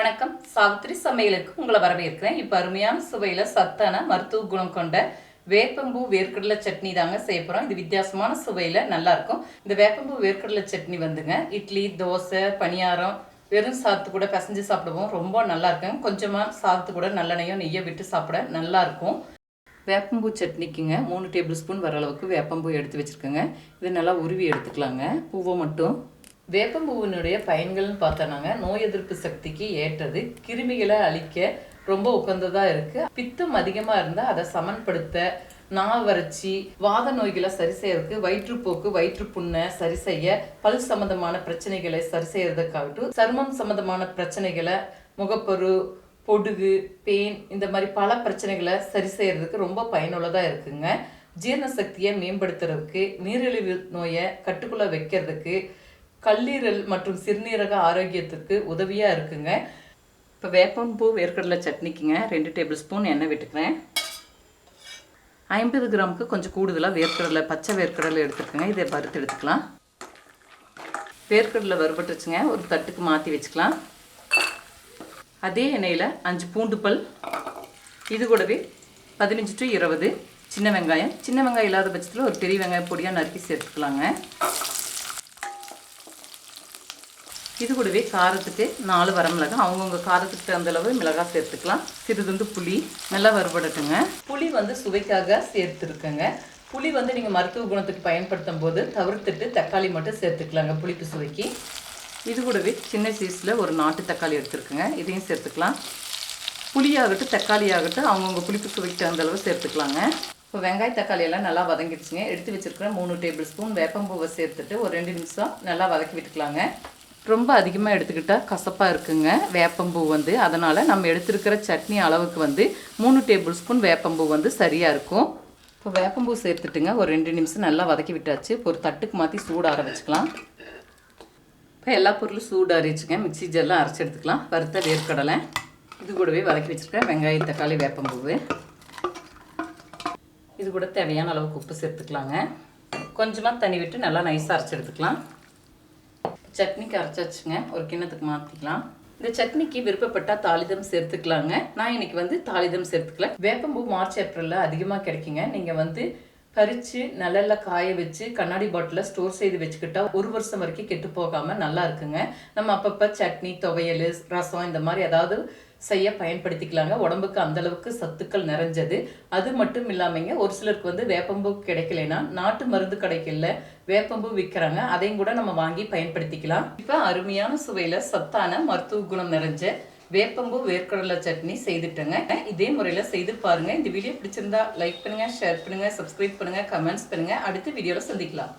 வணக்கம். சாவித்திரி சமையலுக்கு உங்களை வரவேற்கிறேன். இப்போ அருமையான சுவையில் சத்தான மருத்துவ குணம் கொண்ட வேப்பம்பூ வேர்க்கடலை சட்னி தாங்க செய்ய போகிறோம் இது வித்தியாசமான சுவையில் நல்லாயிருக்கும் இந்த வேப்பம்பூ வேர்க்கடலை சட்னி வந்துங்க. இட்லி தோசை பணியாரம் வெறும் சாத்து கூட பிசைஞ்சு சாப்பிடுவோம். ரொம்ப நல்லா கொஞ்சமாக சாத்து கூட நல்லெண்ணெயும் நெய்யை விட்டு சாப்பிட நல்லாயிருக்கும் வேப்பம்பூ சட்னிக்குங்க மூணு டேபிள் ஸ்பூன் வர அளவுக்கு வேப்பம்பூ எடுத்து வச்சுருக்கோங்க. இது நல்லா உருவி எடுத்துக்கலாங்க. பூவை மட்டும் வேப்பம்பூவினுடைய பயன்கள்னு பார்த்தோன்னாங்க நோய் எதிர்ப்பு சக்திக்கு ஏற்றது கிருமிகளை அழிக்க ரொம்ப உகந்ததாக இருக்குது பித்தம் அதிகமாக இருந்தால் அதை சமன்படுத்த நாள் வறட்சி வாத நோய்களை சரி செய்யறதுக்கு வயிற்றுப்போக்கு வயிற்றுப்புண்ணை சரி செய்ய பல் சம்பந்தமான பிரச்சனைகளை சரி செய்யறதுக்காகட்டும் சருமம் சம்பந்தமான பிரச்சனைகளை முகப்பரு பொடுகு பேன் இந்த மாதிரி பல பிரச்சனைகளை சரி செய்யறதுக்கு ரொம்ப பயனுள்ளதாக இருக்குங்க. ஜீரண சக்தியை மேம்படுத்துறதுக்கு நீரிழிவு நோயை கட்டுக்குள்ள வைக்கிறதுக்கு கல்லீரல் மற்றும் சிறுநீரக ஆரோக்கியத்துக்கு உதவியாக இருக்குங்க. இப்போ வேப்பம்பூ வேர்க்கடலை சட்னிக்குங்க. ரெண்டு டேபிள் ஸ்பூன் எண்ணெய் விட்டுக்கிறேன். ஐம்பது கிராமுக்கு கொஞ்சம் கூடுதலாக வேர்க்கடலை பச்சை வேர்க்கடலை எடுத்துக்கோங்க. இதை வறுத்து எடுத்துக்கலாம். வேர்க்கடலை வறுபட்டுருச்சுங்க. ஒரு தட்டுக்கு மாற்றி வச்சுக்கலாம். அதே எண்ணெயில் அஞ்சு பூண்டு பல். இது கூடவே பதினஞ்சு டு இருபது சின்ன வெங்காயம். சின்ன வெங்காயம் இல்லாத பட்சத்தில் ஒரு பெரிய வெங்காயம் பொடியாக நறுக்கி சேர்த்துக்கலாங்க. இது கூடவே காரத்துக்கு நாலு வரமிளகாய். அவங்கவுங்க காரத்துக்கு தகுந்த அளவு மிளகாய் சேர்த்துக்கலாம். சிறிதுண்டு புளி நல்லா வறுபடட்டுங்க. புளி வந்து சுவைக்காக சேர்த்துருக்கேங்க. புளி வந்து நீங்கள் மருத்துவ குணத்துக்கு பயன்படுத்தும் போது தவிர்த்துட்டு தக்காளி மட்டும் சேர்த்துக்கலாங்க புளிப்பு சுவைக்கு. இது கூடவே சின்ன சைஸில் ஒரு நாட்டு தக்காளி எடுத்துருக்குங்க. இதையும் சேர்த்துக்கலாம். புளியாகட்டும் தக்காளி ஆகட்டும் அவங்கவுங்க புளிப்பு சுவைக்கு தகுந்த அளவு சேர்த்துக்கலாங்க. இப்போ வெங்காய தக்காளி எல்லாம் நல்லா வதங்கிடுச்சுங்க. எடுத்து வச்சுருக்கிற மூணு டேபிள் ஸ்பூன் வேப்பம்பூவை சேர்த்துட்டு ஒரு ரெண்டு நிமிஷம் நல்லா வதக்கி விட்டுக்கலாங்க. ரொம்ப அதிகமாக எடுத்துக்கிட்டால் கசப்பாக இருக்குங்க. வேப்பம்பூ வந்து. அதனால் நம்ம எடுத்துருக்கிற சட்னி அளவுக்கு வந்து மூணு டேபிள் ஸ்பூன் வேப்பம்பூ வந்து சரியாக இருக்கும். இப்போ வேப்பம்பூ சேர்த்துட்டுங்க. ஒரு ரெண்டு நிமிஷம் நல்லா வதக்கி விட்டாச்சு. ஒரு தட்டுக்கு மாற்றி சூடாக வச்சுக்கலாம். இப்போ எல்லா பொருளும் சூடாரிச்சுங்க மிக்ஸி ஜெல்லாம் அரைச்சி எடுத்துக்கலாம். வறுத்த வேர்க்கடலை. இது கூடவே வதக்கி வச்சுருக்கேன். வெங்காயம் தக்காளி வேப்பம்பூவு. இது கூட தேவையான அளவுக்கு உப்பு சேர்த்துக்கலாங்க. கொஞ்சமாக தண்ணி விட்டு நல்லா நைஸாக அரைச்சி எடுத்துக்கலாம். சட்னிக்கு அரைச்சாச்சுங்க ஒரு கிண்ணத்துக்கு மாற்றிக்கலாம் இந்த சட்னிக்கு விருப்பப்பட்டால் தாளிதம் சேர்த்துக்கலாங்க. நான் இன்னைக்கு வந்து தாளிதம் சேர்த்துக்கல. வேப்பம்பூ மார்ச் ஏப்ரலில் அதிகமாக கிடைக்குங்க. நீங்கள் வந்து பறித்து நல்லெல்ல காய வச்சு கண்ணாடி பாட்டிலில் ஸ்டோர் செய்து வச்சுக்கிட்டா ஒரு வருஷம் வரைக்கும் கெட்டு போகாமல் நல்லா இருக்குங்க. நம்ம அப்பப்போ சட்னி துவையல் ரசம் இந்த மாதிரி ஏதாவது செய்ய பயன்படுத்திக்கலாங்க. உடம்புக்கு அந்த அளவுக்கு சத்துக்கள் நிறைஞ்சது. அது மட்டும் இல்லாமங்க ஒரு சிலருக்கு வந்து வேப்பம்பூ கிடைக்கலைன்னா நாட்டு மருந்து கடைகளில் வேப்பம்பூ விற்கிறாங்க. அதையும் கூட நம்ம வாங்கி பயன்படுத்திக்கலாம். இப்போ அருமையான சுவையில் சத்தான மருத்துவ குணம் நிறைஞ்ச வேப்பம்பூ வேர்க்கடலை சட்னி செய்துட்டேங்க. இதே முறையில் செய்து பாருங்கள் இந்த வீடியோ பிடிச்சிருந்தா லைக் பண்ணுங்கள் ஷேர் பண்ணுங்கள் சப்ஸ்கிரைப் பண்ணுங்கள் கமெண்ட்ஸ் பண்ணுங்கள் அடுத்த வீடியோவில் சந்திக்கலாம்.